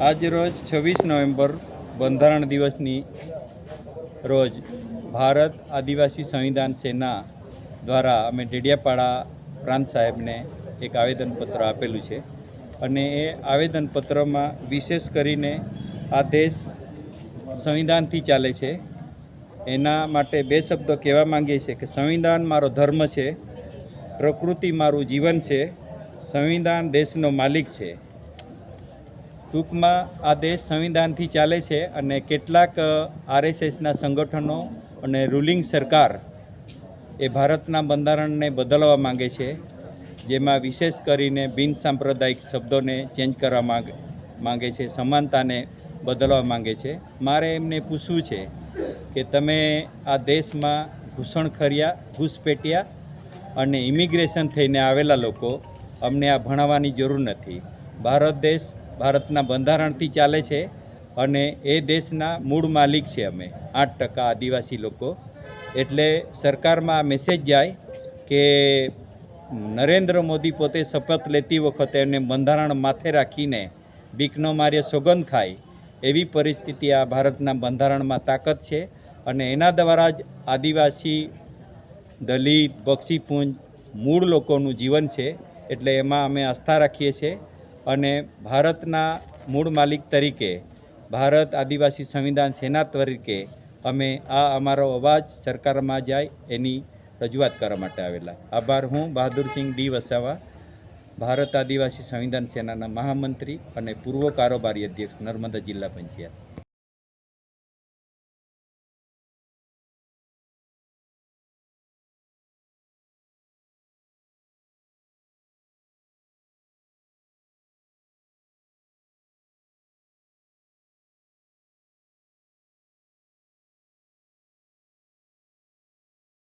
આજ રોજ છવ્વીસ નવેમ્બર બંધારણ દિવસની રોજ ભારત આદિવાસી સંવિધાન સેના દ્વારા અમે ડેડિયાપાડા પ્રાંત સાહેબને એક આવેદનપત્ર આપેલું છે. અને એ આવેદનપત્રમાં વિશેષ કરીને આ દેશ સંવિધાનથી ચાલે છે. એના માટે બે શબ્દો કહેવા માંગીએ છીએ કે સંવિધાન મારો ધર્મ છે, પ્રકૃતિ મારું જીવન છે, સંવિધાન દેશનો માલિક છે. ટૂંકમાં આ દેશ સંવિધાનથી ચાલે છે અને કેટલાક આરએસએસના સંગઠનો અને રૂલિંગ સરકાર એ ભારતના બંધારણને બદલવા માંગે છે, જેમાં વિશેષ કરીને બિનસાંપ્રદાયિક શબ્દોને ચેન્જ કરવા માંગ, માંગે છે, સમાનતાને બદલવા માંગે છે. મારે એમને પૂછવું છે કે તમે આ દેશમાં ઘૂસણખરિયા ઘૂસપેટિયા અને ઇમિગ્રેશન થઈને આવેલા લોકો અમને આ ભણાવવાની જરૂર નથી. ભારત દેશ ભારતના બંધારણથી ચાલે છે અને એ દેશના મૂળ માલિક છે અમે. આઠ ટકા આદિવાસી લોકો. એટલે સરકારમાં આ મેસેજ જાય કે નરેન્દ્ર મોદી પોતે શપથ લેતી વખતે એને બંધારણ માથે રાખીને બીકનો માર્ય, સોગંદ ખાય એવી પરિસ્થિતિ આ ભારતના બંધારણમાં તાકાત છે. અને એના દ્વારા જ આદિવાસી, દલિત, બક્ષીપુંજ મૂળ લોકોનું જીવન છે. એટલે એમાં અમે આસ્થા રાખીએ છીએ. અને ભારતના મૂળ માલિક તરીકે ભારત આદિવાસી સંવિધાન સેના તરીકે અમે આ અમારો અવાજ સરકારમાં જાય એની રજૂઆત કરવા માટે આવેલા. આભાર હું બહાદુરસિંહ ડી વસાવા, ભારત આદિવાસી સંવિધાન સેનાના મહામંત્રી અને પૂર્વ કારોબારી અધ્યક્ષ નર્મદા જિલ્લા પંચાયત.